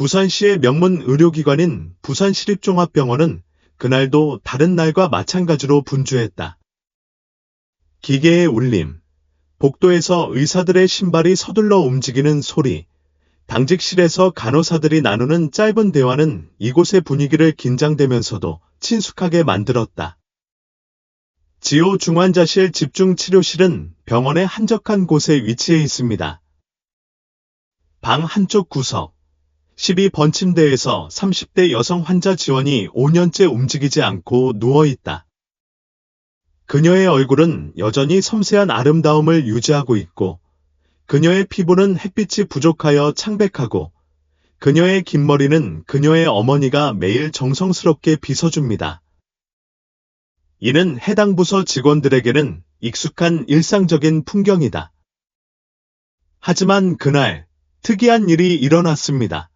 부산시의 명문 의료기관인 부산시립종합병원은 그날도 다른 날과 마찬가지로 분주했다. 기계의 울림, 복도에서 의사들의 신발이 서둘러 움직이는 소리, 당직실에서 간호사들이 나누는 짧은 대화는 이곳의 분위기를 긴장되면서도 친숙하게 만들었다. 지호 중환자실 집중치료실은 병원의 한적한 곳에 위치해 있습니다. 방 한쪽 구석, 12번 침대에서 30대 여성 환자 지원이 5년째 움직이지 않고 누워 있다. 그녀의 얼굴은 여전히 섬세한 아름다움을 유지하고 있고, 그녀의 피부는 햇빛이 부족하여 창백하고, 그녀의 긴 머리는 그녀의 어머니가 매일 정성스럽게 빗어줍니다. 이는 해당 부서 직원들에게는 익숙한 일상적인 풍경이다. 하지만 그날 특이한 일이 일어났습니다.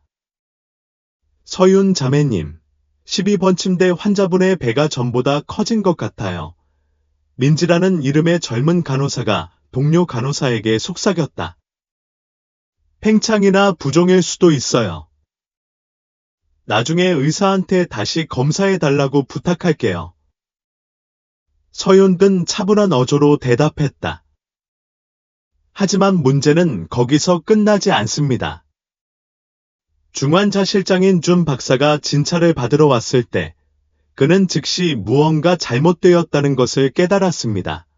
서윤 자매님, 12번 침대 환자분의 배가 전보다 커진 것 같아요. 민지라는 이름의 젊은 간호사가 동료 간호사에게 속삭였다. 팽창이나 부종일 수도 있어요. 나중에 의사한테 다시 검사해 달라고 부탁할게요. 서윤근 차분한 어조로 대답했다. 하지만 문제는 거기서 끝나지 않습니다. 중환자 실장인 준 박사가 진찰을 받으러 왔을 때 그는 즉시 무언가 잘못되었다는 것을 깨달았습니다.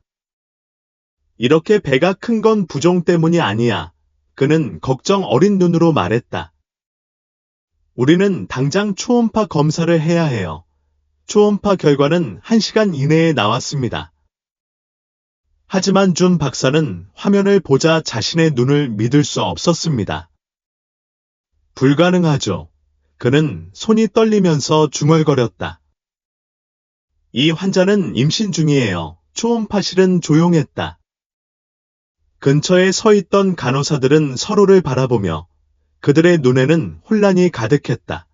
이렇게 배가 큰 건 부종 때문이 아니야. 그는 걱정 어린 눈으로 말했다. 우리는 당장 초음파 검사를 해야 해요. 초음파 결과는 1시간 이내에 나왔습니다. 하지만 준 박사는 화면을 보자 자신의 눈을 믿을 수 없었습니다. 불가능하죠. 그는 손이 떨리면서 중얼거렸다. 이 환자는 임신 중이에요. 초음파실은 조용했다. 근처에 서 있던 간호사들은 서로를 바라보며 그들의 눈에는 혼란이 가득했다.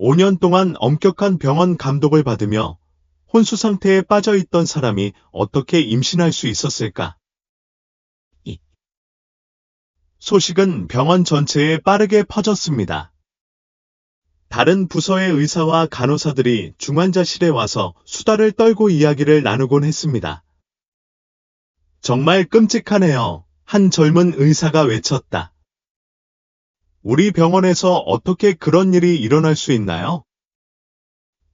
5년 동안 엄격한 병원 감독을 받으며 혼수 상태에 빠져 있던 사람이 어떻게 임신할 수 있었을까? 소식은 병원 전체에 빠르게 퍼졌습니다. 다른 부서의 의사와 간호사들이 중환자실에 와서 수다를 떨고 이야기를 나누곤 했습니다. 정말 끔찍하네요. 한 젊은 의사가 외쳤다. 우리 병원에서 어떻게 그런 일이 일어날 수 있나요?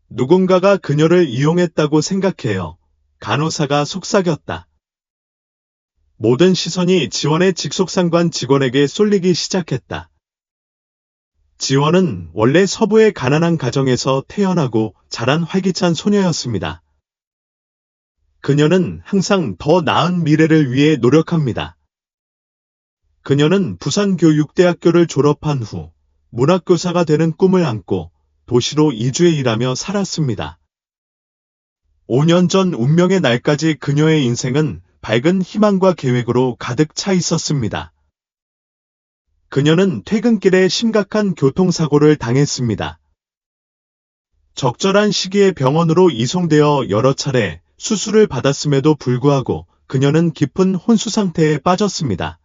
누군가가 그녀를 이용했다고 생각해요. 간호사가 속삭였다. 모든 시선이 지원의 직속상관 직원에게 쏠리기 시작했다. 지원은 원래 서부의 가난한 가정에서 태어나고 자란 활기찬 소녀였습니다. 그녀는 항상 더 나은 미래를 위해 노력합니다. 그녀는 부산교육대학교를 졸업한 후 문학교사가 되는 꿈을 안고 도시로 이주해 일하며 살았습니다. 5년 전 운명의 날까지 그녀의 인생은 밝은 희망과 계획으로 가득 차 있었습니다. 그녀는 퇴근길에 심각한 교통사고를 당했습니다. 적절한 시기에 병원으로 이송되어 여러 차례 수술을 받았음에도 불구하고 그녀는 깊은 혼수 상태에 빠졌습니다.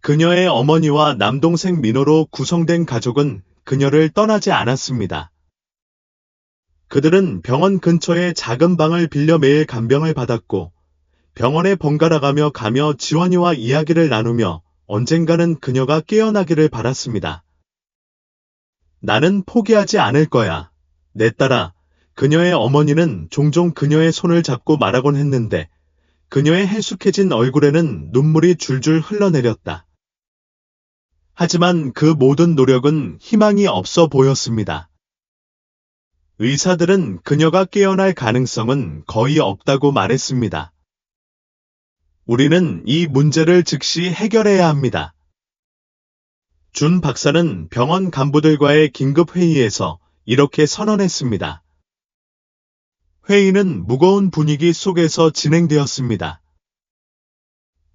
그녀의 어머니와 남동생 민호로 구성된 가족은 그녀를 떠나지 않았습니다. 그들은 병원 근처에 작은 방을 빌려 매일 간병을 받았고 병원에 번갈아 가며 가며 지원이와 이야기를 나누며 언젠가는 그녀가 깨어나기를 바랐습니다. 나는 포기하지 않을 거야. 내 딸아, 그녀의 어머니는 종종 그녀의 손을 잡고 말하곤 했는데 그녀의 해숙해진 얼굴에는 눈물이 줄줄 흘러내렸다. 하지만 그 모든 노력은 희망이 없어 보였습니다. 의사들은 그녀가 깨어날 가능성은 거의 없다고 말했습니다. 우리는 이 문제를 즉시 해결해야 합니다. 준 박사는 병원 간부들과의 긴급 회의에서 이렇게 선언했습니다. 회의는 무거운 분위기 속에서 진행되었습니다.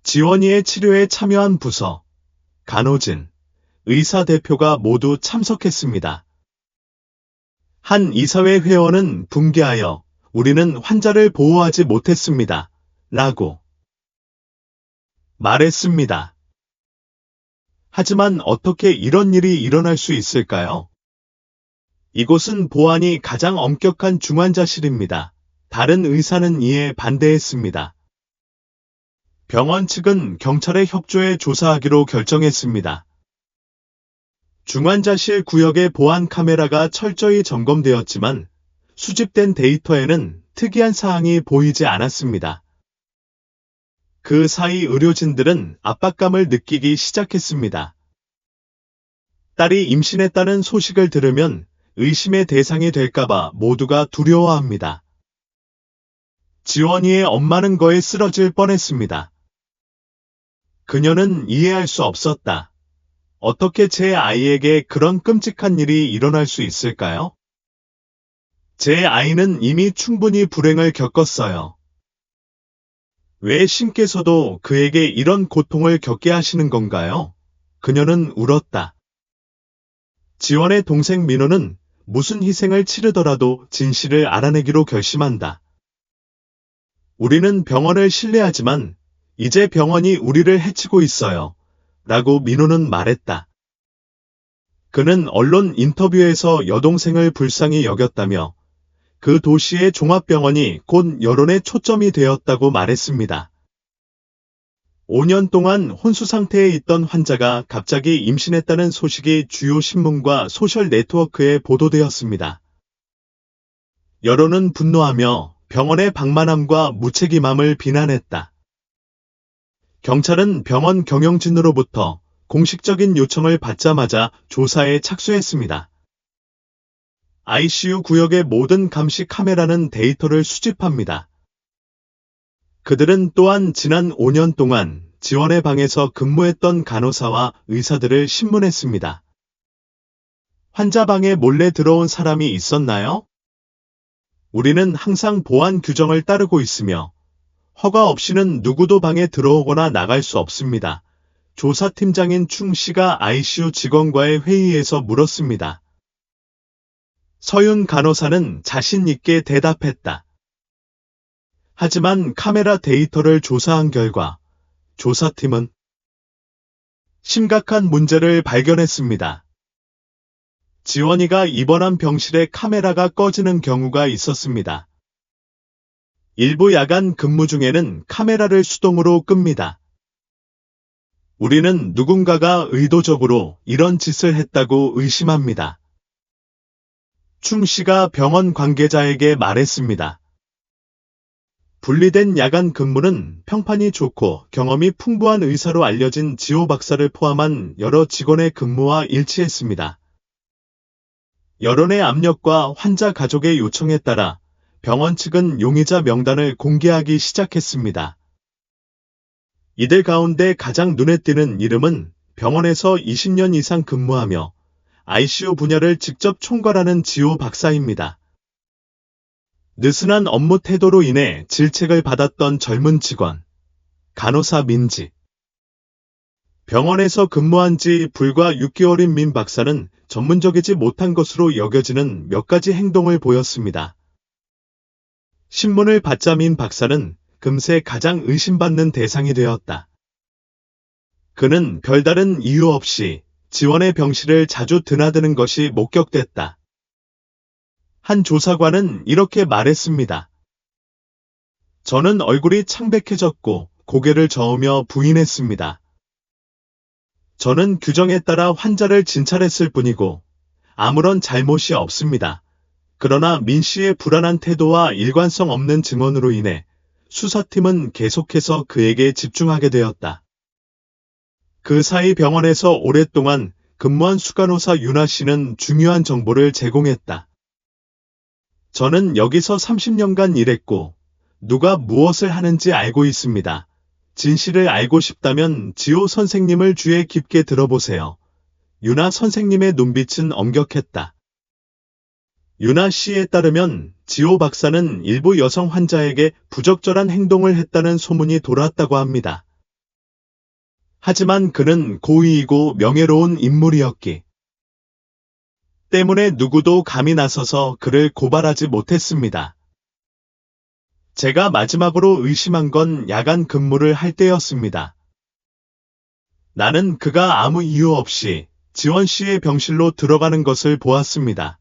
지원이의 치료에 참여한 부서, 간호진, 의사 대표가 모두 참석했습니다. 한 이사회 회원은 붕괴하여 우리는 환자를 보호하지 못했습니다. 라고 말했습니다. 하지만 어떻게 이런 일이 일어날 수 있을까요? 이곳은 보안이 가장 엄격한 중환자실입니다. 다른 의사는 이에 반대했습니다. 병원 측은 경찰의 협조에 조사하기로 결정했습니다. 중환자실 구역의 보안 카메라가 철저히 점검되었지만 수집된 데이터에는 특이한 사항이 보이지 않았습니다. 그 사이 의료진들은 압박감을 느끼기 시작했습니다. 딸이 임신했다는 소식을 들으면 의심의 대상이 될까봐 모두가 두려워합니다. 지원이의 엄마는 거에 쓰러질 뻔했습니다. 그녀는 이해할 수 없었다. 어떻게 제 아이에게 그런 끔찍한 일이 일어날 수 있을까요? 제 아이는 이미 충분히 불행을 겪었어요. 왜 신께서도 그에게 이런 고통을 겪게 하시는 건가요? 그녀는 울었다. 지원의 동생 민호는 무슨 희생을 치르더라도 진실을 알아내기로 결심한다. 우리는 병원을 신뢰하지만 이제 병원이 우리를 해치고 있어요. 라고 민호는 말했다. 그는 언론 인터뷰에서 여동생을 불쌍히 여겼다며 그 도시의 종합병원이 곧 여론의 초점이 되었다고 말했습니다. 5년 동안 혼수 상태에 있던 환자가 갑자기 임신했다는 소식이 주요 신문과 소셜 네트워크에 보도되었습니다. 여론은 분노하며 병원의 방만함과 무책임함을 비난했다. 경찰은 병원 경영진으로부터 공식적인 요청을 받자마자 조사에 착수했습니다. ICU 구역의 모든 감시 카메라는 데이터를 수집합니다. 그들은 또한 지난 5년 동안 지원의 방에서 근무했던 간호사와 의사들을 신문했습니다. 환자 방에 몰래 들어온 사람이 있었나요? 우리는 항상 보안 규정을 따르고 있으며 허가 없이는 누구도 방에 들어오거나 나갈 수 없습니다. 조사팀장인 충 씨가 ICU 직원과의 회의에서 물었습니다. 서윤 간호사는 자신 있게 대답했다. 하지만 카메라 데이터를 조사한 결과 조사팀은 심각한 문제를 발견했습니다. 지원이가 입원한 병실에 카메라가 꺼지는 경우가 있었습니다. 일부 야간 근무 중에는 카메라를 수동으로 끕니다. 우리는 누군가가 의도적으로 이런 짓을 했다고 의심합니다. 충 씨가 병원 관계자에게 말했습니다. 분리된 야간 근무는 평판이 좋고 경험이 풍부한 의사로 알려진 지호 박사를 포함한 여러 직원의 근무와 일치했습니다. 여론의 압력과 환자 가족의 요청에 따라 병원 측은 용의자 명단을 공개하기 시작했습니다. 이들 가운데 가장 눈에 띄는 이름은 병원에서 20년 이상 근무하며 ICU 분야를 직접 총괄하는 지호 박사입니다. 느슨한 업무 태도로 인해 질책을 받았던 젊은 직원, 간호사 민지. 병원에서 근무한 지 불과 6개월인 민 박사는 전문적이지 못한 것으로 여겨지는 몇 가지 행동을 보였습니다. 신문을 받자 민 박사는 금세 가장 의심받는 대상이 되었다. 그는 별다른 이유 없이 지원의 병실을 자주 드나드는 것이 목격됐다. 한 조사관은 이렇게 말했습니다. 저는 얼굴이 창백해졌고 고개를 저으며 부인했습니다. 저는 규정에 따라 환자를 진찰했을 뿐이고 아무런 잘못이 없습니다. 그러나 민 씨의 불안한 태도와 일관성 없는 증언으로 인해 수사팀은 계속해서 그에게 집중하게 되었다. 그 사이 병원에서 오랫동안 근무한 수간호사 윤아 씨는 중요한 정보를 제공했다. 저는 여기서 30년간 일했고 누가 무엇을 하는지 알고 있습니다. 진실을 알고 싶다면 지호 선생님을 주에 깊게 들어보세요. 유나 선생님의 눈빛은 엄격했다. 유나 씨에 따르면 지호 박사는 일부 여성 환자에게 부적절한 행동을 했다는 소문이 돌았다고 합니다. 하지만 그는 고위이고 명예로운 인물이었기 때문에 누구도 감히 나서서 그를 고발하지 못했습니다. 제가 마지막으로 의심한 건 야간 근무를 할 때였습니다. 나는 그가 아무 이유 없이 지원 씨의 병실로 들어가는 것을 보았습니다.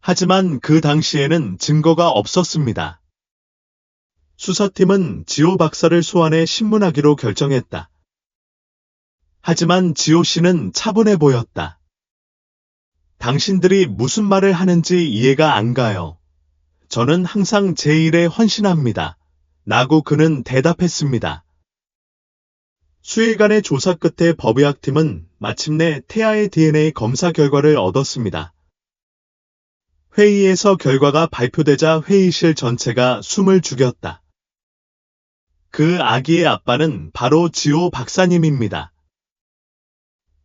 하지만 그 당시에는 증거가 없었습니다. 수사팀은 지호 박사를 소환해 신문하기로 결정했다. 하지만 지호 씨는 차분해 보였다. 당신들이 무슨 말을 하는지 이해가 안 가요. 저는 항상 제 일에 헌신합니다. 라고 그는 대답했습니다. 수일간의 조사 끝에 법의학팀은 마침내 태아의 DNA 검사 결과를 얻었습니다. 회의에서 결과가 발표되자 회의실 전체가 숨을 죽였다. 그 아기의 아빠는 바로 지호 박사님입니다.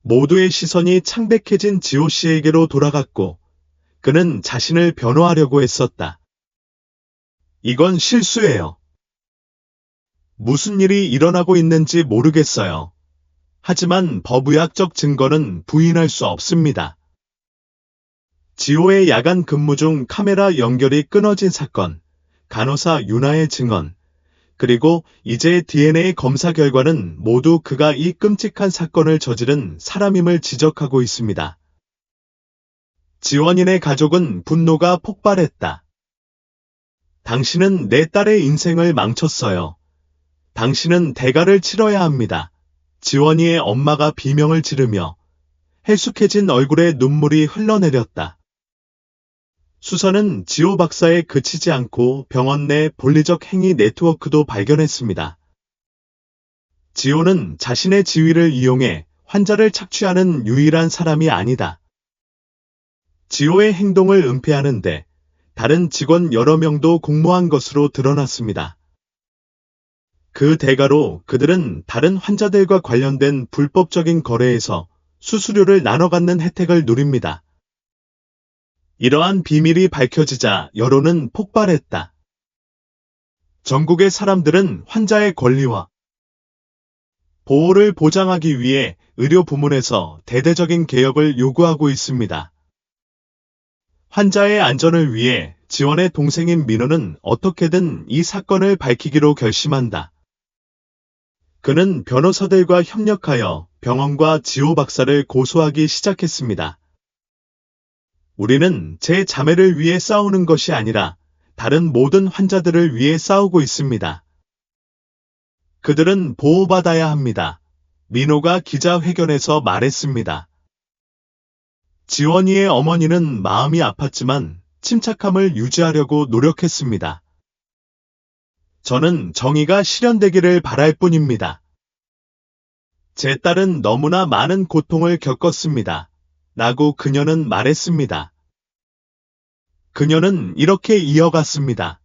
모두의 시선이 창백해진 지호 씨에게로 돌아갔고, 그는 자신을 변호하려고 했었다. 이건 실수예요. 무슨 일이 일어나고 있는지 모르겠어요. 하지만 법의학적 증거는 부인할 수 없습니다. 지호의 야간 근무 중 카메라 연결이 끊어진 사건, 간호사 윤아의 증언, 그리고 이제 DNA 검사 결과는 모두 그가 이 끔찍한 사건을 저지른 사람임을 지적하고 있습니다. 지원인의 가족은 분노가 폭발했다. 당신은 내 딸의 인생을 망쳤어요. 당신은 대가를 치러야 합니다. 지원이의 엄마가 비명을 지르며 해숙해진 얼굴에 눈물이 흘러내렸다. 수사는 지호 박사에 그치지 않고 병원 내 본리적 행위 네트워크도 발견했습니다. 지호는 자신의 지위를 이용해 환자를 착취하는 유일한 사람이 아니다. 지호의 행동을 은폐하는데 다른 직원 여러 명도 공모한 것으로 드러났습니다. 그 대가로 그들은 다른 환자들과 관련된 불법적인 거래에서 수수료를 나눠 갖는 혜택을 누립니다. 이러한 비밀이 밝혀지자 여론은 폭발했다. 전국의 사람들은 환자의 권리와 보호를 보장하기 위해 의료 부문에서 대대적인 개혁을 요구하고 있습니다. 환자의 안전을 위해 지원의 동생인 민호는 어떻게든 이 사건을 밝히기로 결심한다. 그는 변호사들과 협력하여 병원과 지호 박사를 고소하기 시작했습니다. 우리는 제 자매를 위해 싸우는 것이 아니라 다른 모든 환자들을 위해 싸우고 있습니다. 그들은 보호받아야 합니다. 민호가 기자회견에서 말했습니다. 지원이의 어머니는 마음이 아팠지만 침착함을 유지하려고 노력했습니다. 저는 정의가 실현되기를 바랄 뿐입니다. 제 딸은 너무나 많은 고통을 겪었습니다. 라고 그녀는 말했습니다. 그녀는 이렇게 이어갔습니다.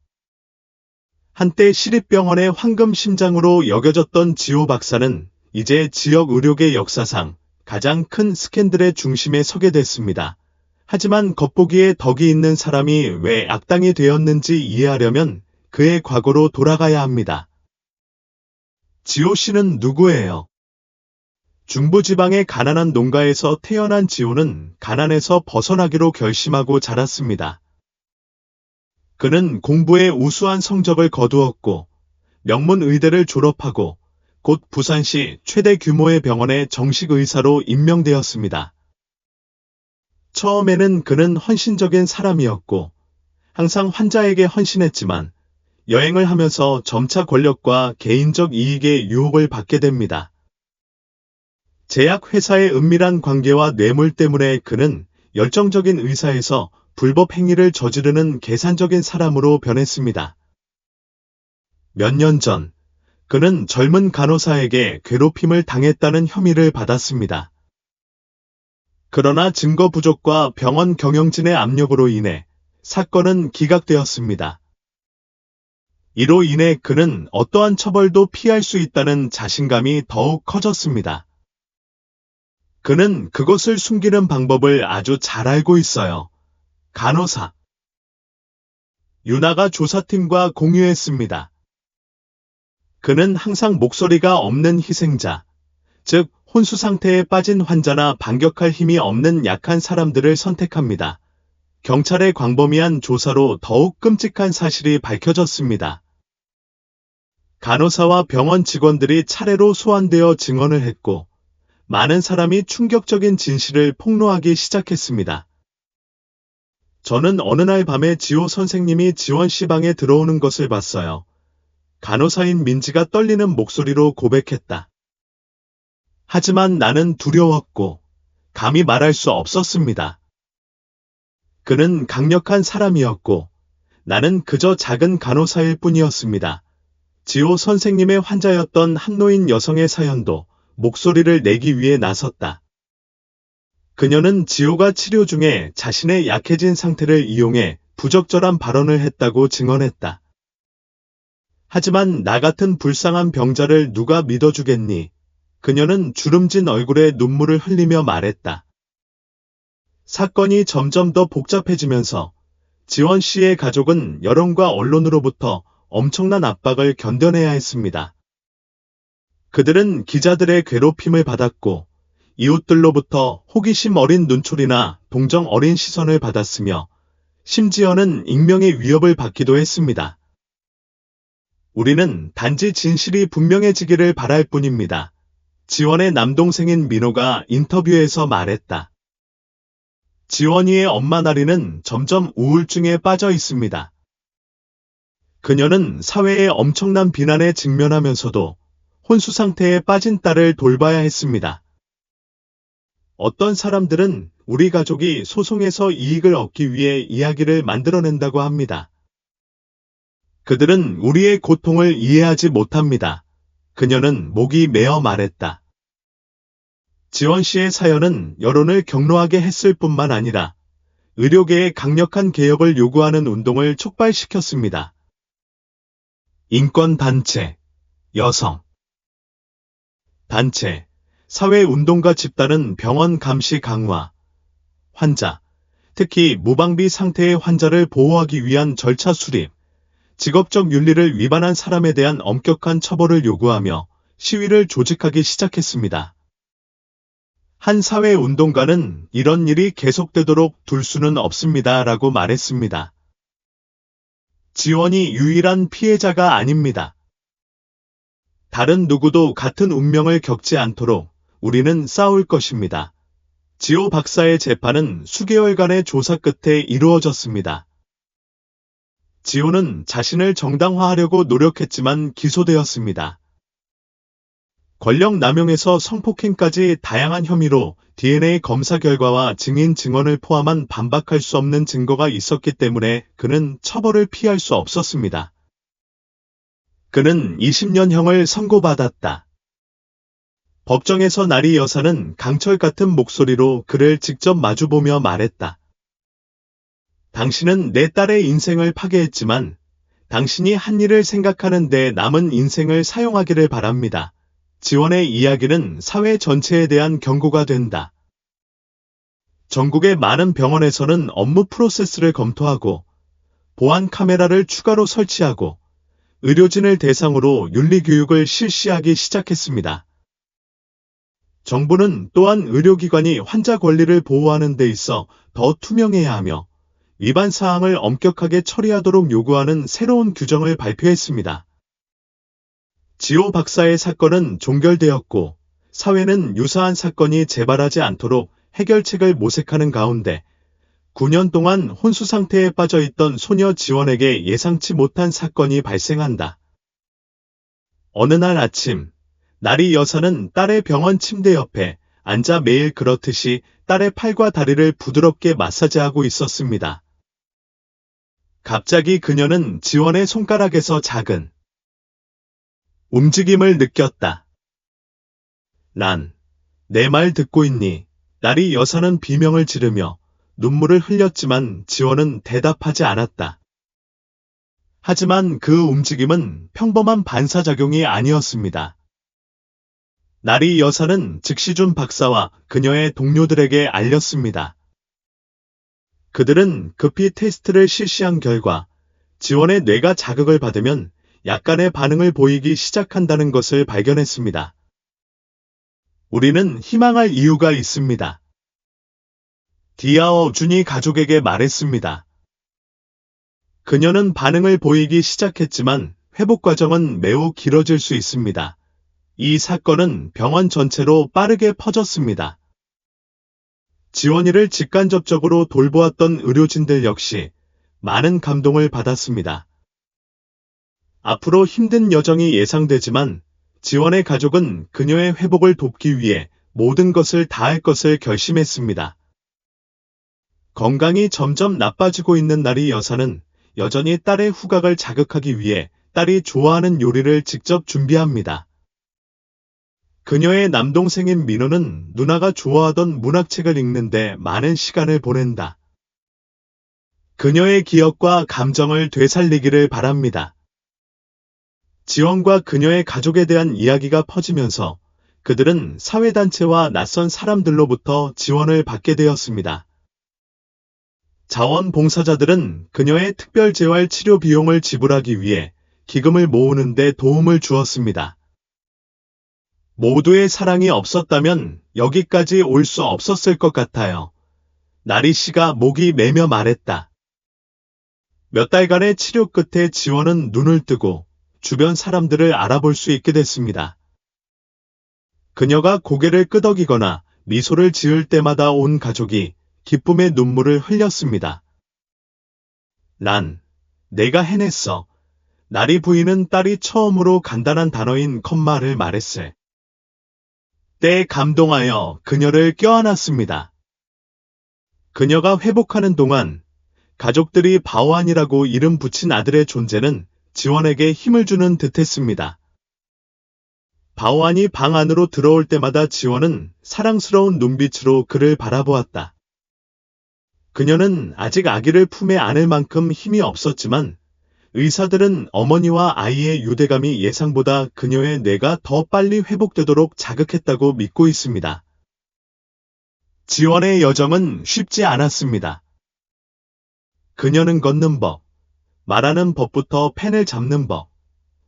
한때 시립병원의 황금 심장으로 여겨졌던 지호 박사는 이제 지역 의료계 역사상 가장 큰 스캔들의 중심에 서게 됐습니다. 하지만 겉보기에 덕이 있는 사람이 왜 악당이 되었는지 이해하려면 그의 과거로 돌아가야 합니다. 지호 씨는 누구예요? 중부지방의 가난한 농가에서 태어난 지호는 가난에서 벗어나기로 결심하고 자랐습니다. 그는 공부에 우수한 성적을 거두었고 명문 의대를 졸업하고 곧 부산시 최대 규모의 병원의 정식 의사로 임명되었습니다. 처음에는 그는 헌신적인 사람이었고 항상 환자에게 헌신했지만 여행을 하면서 점차 권력과 개인적 이익의 유혹을 받게 됩니다. 제약회사의 은밀한 관계와 뇌물 때문에 그는 열정적인 의사에서 불법 행위를 저지르는 계산적인 사람으로 변했습니다. 몇 년 전, 그는 젊은 간호사에게 괴롭힘을 당했다는 혐의를 받았습니다. 그러나 증거 부족과 병원 경영진의 압력으로 인해 사건은 기각되었습니다. 이로 인해 그는 어떠한 처벌도 피할 수 있다는 자신감이 더욱 커졌습니다. 그는 그것을 숨기는 방법을 아주 잘 알고 있어요. 간호사. 유나가 조사팀과 공유했습니다. 그는 항상 목소리가 없는 희생자, 즉 혼수 상태에 빠진 환자나 반격할 힘이 없는 약한 사람들을 선택합니다. 경찰의 광범위한 조사로 더욱 끔찍한 사실이 밝혀졌습니다. 간호사와 병원 직원들이 차례로 소환되어 증언을 했고, 많은 사람이 충격적인 진실을 폭로하기 시작했습니다. 저는 어느 날 밤에 지호 선생님이 지원 씨 방에 들어오는 것을 봤어요. 간호사인 민지가 떨리는 목소리로 고백했다. 하지만 나는 두려웠고, 감히 말할 수 없었습니다. 그는 강력한 사람이었고, 나는 그저 작은 간호사일 뿐이었습니다. 지호 선생님의 환자였던 한노인 여성의 사연도 목소리를 내기 위해 나섰다. 그녀는 지호가 치료 중에 자신의 약해진 상태를 이용해 부적절한 발언을 했다고 증언했다. 하지만 나 같은 불쌍한 병자를 누가 믿어주겠니? 그녀는 주름진 얼굴에 눈물을 흘리며 말했다. 사건이 점점 더 복잡해지면서 지원 씨의 가족은 여론과 언론으로부터 엄청난 압박을 견뎌내야 했습니다. 그들은 기자들의 괴롭힘을 받았고 이웃들로부터 호기심 어린 눈초리나 동정 어린 시선을 받았으며 심지어는 익명의 위협을 받기도 했습니다. 우리는 단지 진실이 분명해지기를 바랄 뿐입니다. 지원의 남동생인 민호가 인터뷰에서 말했다. 지원이의 엄마 나리는 점점 우울증에 빠져 있습니다. 그녀는 사회의 엄청난 비난에 직면하면서도 혼수 상태에 빠진 딸을 돌봐야 했습니다. 어떤 사람들은 우리 가족이 소송에서 이익을 얻기 위해 이야기를 만들어낸다고 합니다. 그들은 우리의 고통을 이해하지 못합니다. 그녀는 목이 메어 말했다. 지원 씨의 사연은 여론을 격노하게 했을 뿐만 아니라 의료계의 강력한 개혁을 요구하는 운동을 촉발시켰습니다. 인권단체, 여성, 단체, 사회운동가 집단은 병원 감시 강화, 환자, 특히 무방비 상태의 환자를 보호하기 위한 절차 수립, 직업적 윤리를 위반한 사람에 대한 엄격한 처벌을 요구하며 시위를 조직하기 시작했습니다. 한 사회운동가는 이런 일이 계속되도록 둘 수는 없습니다. 라고 말했습니다. 지원이 유일한 피해자가 아닙니다. 다른 누구도 같은 운명을 겪지 않도록 우리는 싸울 것입니다. 지호 박사의 재판은 수개월간의 조사 끝에 이루어졌습니다. 지호는 자신을 정당화하려고 노력했지만 기소되었습니다. 권력 남용에서 성폭행까지 다양한 혐의로 DNA 검사 결과와 증인 증언을 포함한 반박할 수 없는 증거가 있었기 때문에 그는 처벌을 피할 수 없었습니다. 그는 20년형을 선고받았다. 법정에서 나리 여사는 강철 같은 목소리로 그를 직접 마주보며 말했다. 당신은 내 딸의 인생을 파괴했지만 당신이 한 일을 생각하는데 남은 인생을 사용하기를 바랍니다. 지원의 이야기는 사회 전체에 대한 경고가 된다. 전국의 많은 병원에서는 업무 프로세스를 검토하고 보안 카메라를 추가로 설치하고 의료진을 대상으로 윤리교육을 실시하기 시작했습니다. 정부는 또한 의료기관이 환자 권리를 보호하는 데 있어 더 투명해야 하며 위반 사항을 엄격하게 처리하도록 요구하는 새로운 규정을 발표했습니다. 지호 박사의 사건은 종결되었고 사회는 유사한 사건이 재발하지 않도록 해결책을 모색하는 가운데 9년 동안 혼수 상태에 빠져 있던 소녀 지원에게 예상치 못한 사건이 발생한다. 어느 날 아침, 나리 여사는 딸의 병원 침대 옆에 앉아 매일 그렇듯이 딸의 팔과 다리를 부드럽게 마사지하고 있었습니다. 갑자기 그녀는 지원의 손가락에서 작은 움직임을 느꼈다. 난, 내말 듣고 있니? 나리 여사는 비명을 지르며 눈물을 흘렸지만 지원은 대답하지 않았다. 하지만 그 움직임은 평범한 반사작용이 아니었습니다. 나리 여사는 즉시 준 박사와 그녀의 동료들에게 알렸습니다. 그들은 급히 테스트를 실시한 결과 지원의 뇌가 자극을 받으면 약간의 반응을 보이기 시작한다는 것을 발견했습니다. 우리는 희망할 이유가 있습니다. 디아어 준이 가족에게 말했습니다. 그녀는 반응을 보이기 시작했지만 회복 과정은 매우 길어질 수 있습니다. 이 사건은 병원 전체로 빠르게 퍼졌습니다. 지원이를 직간접적으로 돌보았던 의료진들 역시 많은 감동을 받았습니다. 앞으로 힘든 여정이 예상되지만 지원의 가족은 그녀의 회복을 돕기 위해 모든 것을 다할 것을 결심했습니다. 건강이 점점 나빠지고 있는 나리 여사는 여전히 딸의 후각을 자극하기 위해 딸이 좋아하는 요리를 직접 준비합니다. 그녀의 남동생인 민호는 누나가 좋아하던 문학책을 읽는데 많은 시간을 보낸다. 그녀의 기억과 감정을 되살리기를 바랍니다. 지원과 그녀의 가족에 대한 이야기가 퍼지면서 그들은 사회단체와 낯선 사람들로부터 지원을 받게 되었습니다. 자원봉사자들은 그녀의 특별 재활 치료 비용을 지불하기 위해 기금을 모으는 데 도움을 주었습니다. 모두의 사랑이 없었다면 여기까지 올 수 없었을 것 같아요. 나리 씨가 목이 메며 말했다. 몇 달간의 치료 끝에 지원은 눈을 뜨고 주변 사람들을 알아볼 수 있게 됐습니다. 그녀가 고개를 끄덕이거나 미소를 지을 때마다 온 가족이 기쁨의 눈물을 흘렸습니다. 난, 내가 해냈어. 나리 부인은 딸이 처음으로 간단한 단어인 컴마를 말했을 때 감동하여 그녀를 껴안았습니다. 그녀가 회복하는 동안 가족들이 바오안이라고 이름 붙인 아들의 존재는 지원에게 힘을 주는 듯했습니다. 바오안이 방 안으로 들어올 때마다 지원은 사랑스러운 눈빛으로 그를 바라보았다. 그녀는 아직 아기를 품에 안을 만큼 힘이 없었지만 의사들은 어머니와 아이의 유대감이 예상보다 그녀의 뇌가 더 빨리 회복되도록 자극했다고 믿고 있습니다. 지원의 여정은 쉽지 않았습니다. 그녀는 걷는 법, 말하는 법부터 펜을 잡는 법,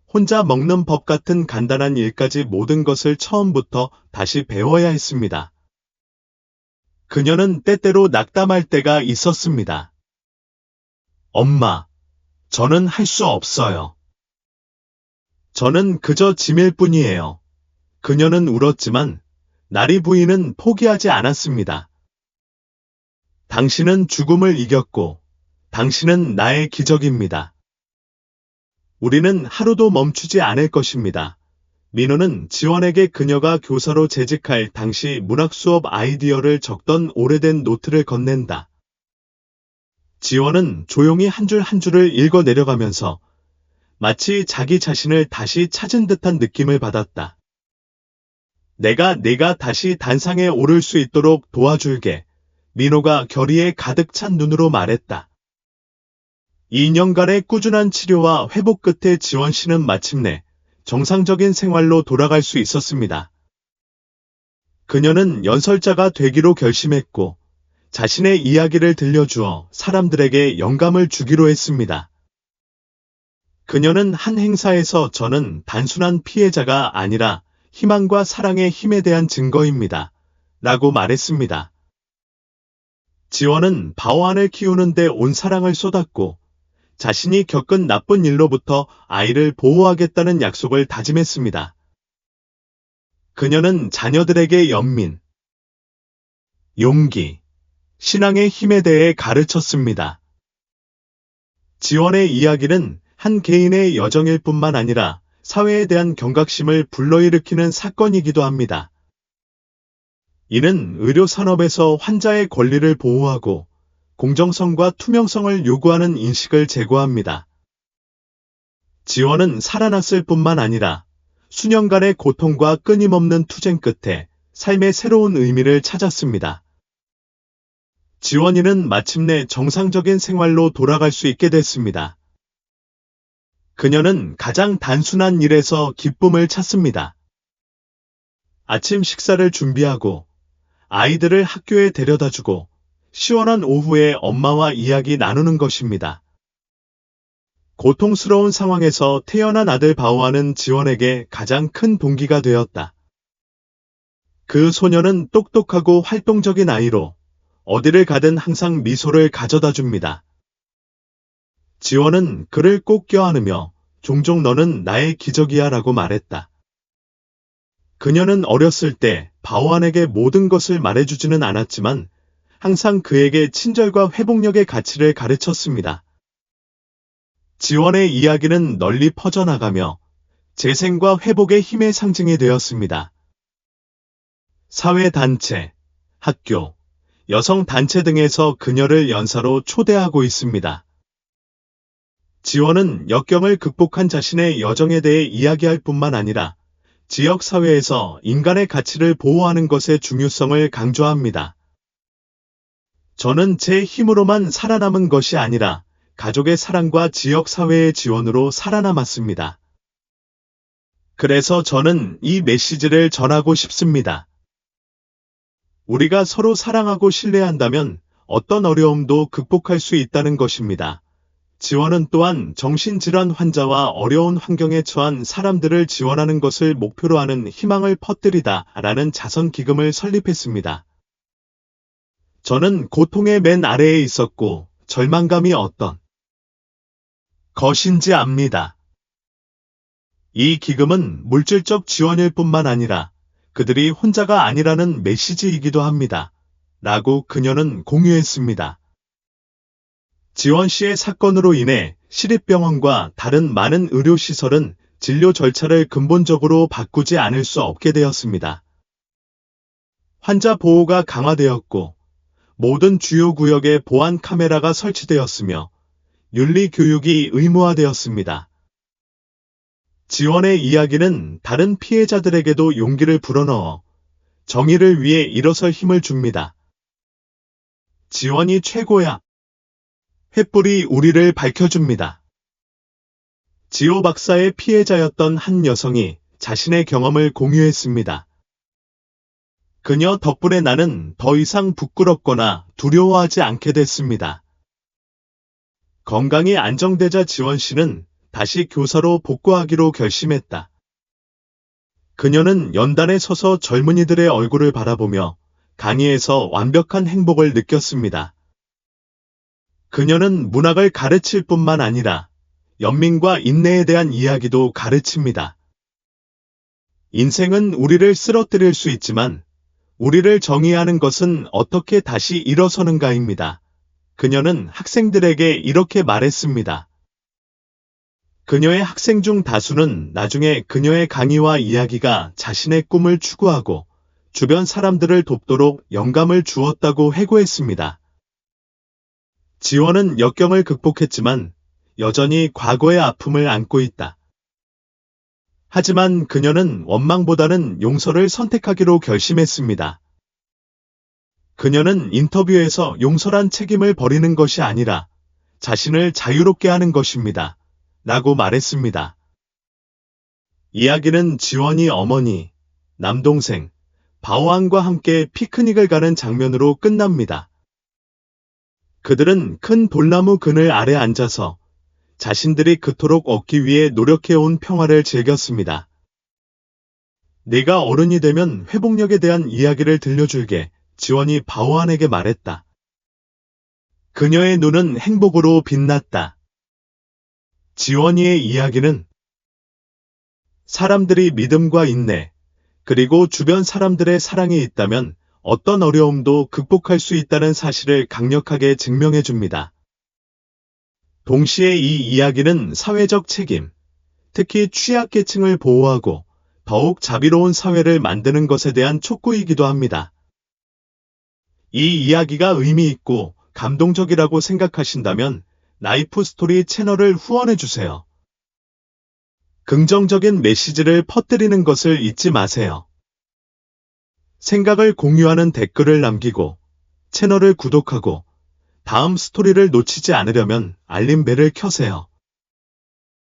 혼자 먹는 법 같은 간단한 일까지 모든 것을 처음부터 다시 배워야 했습니다. 그녀는 때때로 낙담할 때가 있었습니다. 엄마, 저는 할 수 없어요. 저는 그저 짐일 뿐이에요. 그녀는 울었지만 나리 부인은 포기하지 않았습니다. 당신은 죽음을 이겼고 당신은 나의 기적입니다. 우리는 하루도 멈추지 않을 것입니다. 민호는 지원에게 그녀가 교사로 재직할 당시 문학 수업 아이디어를 적던 오래된 노트를 건넨다. 지원은 조용히 한 줄 한 줄을 읽어 내려가면서 마치 자기 자신을 다시 찾은 듯한 느낌을 받았다. 내가 네가 다시 단상에 오를 수 있도록 도와줄게. 민호가 결의에 가득 찬 눈으로 말했다. 2년간의 꾸준한 치료와 회복 끝에 지원 씨는 마침내 정상적인 생활로 돌아갈 수 있었습니다. 그녀는 연설자가 되기로 결심했고 자신의 이야기를 들려주어 사람들에게 영감을 주기로 했습니다. 그녀는 한 행사에서 저는 단순한 피해자가 아니라 희망과 사랑의 힘에 대한 증거입니다. 라고 말했습니다. 지원은 바오안을 키우는데 온 사랑을 쏟았고 자신이 겪은 나쁜 일로부터 아이를 보호하겠다는 약속을 다짐했습니다. 그녀는 자녀들에게 연민, 용기, 신앙의 힘에 대해 가르쳤습니다. 지원의 이야기는 한 개인의 여정일 뿐만 아니라 사회에 대한 경각심을 불러일으키는 사건이기도 합니다. 이는 의료 산업에서 환자의 권리를 보호하고 공정성과 투명성을 요구하는 인식을 제고합니다. 지원은 살아났을 뿐만 아니라 수년간의 고통과 끊임없는 투쟁 끝에 삶의 새로운 의미를 찾았습니다. 지원이는 마침내 정상적인 생활로 돌아갈 수 있게 됐습니다. 그녀는 가장 단순한 일에서 기쁨을 찾습니다. 아침 식사를 준비하고 아이들을 학교에 데려다 주고 시원한 오후에 엄마와 이야기 나누는 것입니다. 고통스러운 상황에서 태어난 아들 바오아는 지원에게 가장 큰 동기가 되었다. 그 소녀는 똑똑하고 활동적인 아이로 어디를 가든 항상 미소를 가져다 줍니다. 지원은 그를 꼭 껴안으며 종종 너는 나의 기적이야 라고 말했다. 그녀는 어렸을 때 바오안에게 모든 것을 말해주지는 않았지만 항상 그에게 친절과 회복력의 가치를 가르쳤습니다. 지원의 이야기는 널리 퍼져나가며 재생과 회복의 힘의 상징이 되었습니다. 사회단체, 학교, 여성단체 등에서 그녀를 연사로 초대하고 있습니다. 지원은 역경을 극복한 자신의 여정에 대해 이야기할 뿐만 아니라 지역사회에서 인간의 가치를 보호하는 것의 중요성을 강조합니다. 저는 제 힘으로만 살아남은 것이 아니라 가족의 사랑과 지역사회의 지원으로 살아남았습니다. 그래서 저는 이 메시지를 전하고 싶습니다. 우리가 서로 사랑하고 신뢰한다면 어떤 어려움도 극복할 수 있다는 것입니다. 지원은 또한 정신질환 환자와 어려운 환경에 처한 사람들을 지원하는 것을 목표로 하는 희망을 퍼뜨리다 라는 자선 기금을 설립했습니다. 저는 고통의 맨 아래에 있었고 절망감이 어떤 것인지 압니다. 이 기금은 물질적 지원일 뿐만 아니라 그들이 혼자가 아니라는 메시지이기도 합니다. 라고 그녀는 공유했습니다. 지원 씨의 사건으로 인해 시립병원과 다른 많은 의료시설은 진료 절차를 근본적으로 바꾸지 않을 수 없게 되었습니다. 환자 보호가 강화되었고 모든 주요 구역에 보안 카메라가 설치되었으며 윤리 교육이 의무화되었습니다. 지원의 이야기는 다른 피해자들에게도 용기를 불어넣어 정의를 위해 일어설 힘을 줍니다. 지원이 최고야. 횃불이 우리를 밝혀줍니다. 지오 박사의 피해자였던 한 여성이 자신의 경험을 공유했습니다. 그녀 덕분에 나는 더 이상 부끄럽거나 두려워하지 않게 됐습니다. 건강이 안정되자 지원 씨는 다시 교사로 복구하기로 결심했다. 그녀는 연단에 서서 젊은이들의 얼굴을 바라보며 강의에서 완벽한 행복을 느꼈습니다. 그녀는 문학을 가르칠 뿐만 아니라 연민과 인내에 대한 이야기도 가르칩니다. 인생은 우리를 쓰러뜨릴 수 있지만 우리를 정의하는 것은 어떻게 다시 일어서는가입니다. 그녀는 학생들에게 이렇게 말했습니다. 그녀의 학생 중 다수는 나중에 그녀의 강의와 이야기가 자신의 꿈을 추구하고 주변 사람들을 돕도록 영감을 주었다고 회고했습니다. 지원은 역경을 극복했지만 여전히 과거의 아픔을 안고 있다. 하지만 그녀는 원망보다는 용서를 선택하기로 결심했습니다. 그녀는 인터뷰에서 용서란 책임을 버리는 것이 아니라 자신을 자유롭게 하는 것입니다. 라고 말했습니다. 이야기는 지원이 어머니, 남동생, 바오안과 함께 피크닉을 가는 장면으로 끝납니다. 그들은 큰 돌나무 그늘 아래 앉아서 자신들이 그토록 얻기 위해 노력해온 평화를 즐겼습니다. 네가 어른이 되면 회복력에 대한 이야기를 들려줄게 지원이 바오안에게 말했다. 그녀의 눈은 행복으로 빛났다. 지원이의 이야기는 사람들이 믿음과 인내, 그리고 주변 사람들의 사랑이 있다면 어떤 어려움도 극복할 수 있다는 사실을 강력하게 증명해 줍니다. 동시에 이 이야기는 사회적 책임, 특히 취약계층을 보호하고 더욱 자비로운 사회를 만드는 것에 대한 촉구이기도 합니다. 이 이야기가 의미 있고 감동적이라고 생각하신다면 라이프 스토리 채널을 후원해 주세요. 긍정적인 메시지를 퍼뜨리는 것을 잊지 마세요. 생각을 공유하는 댓글을 남기고 채널을 구독하고 다음 스토리를 놓치지 않으려면 알림벨을 켜세요.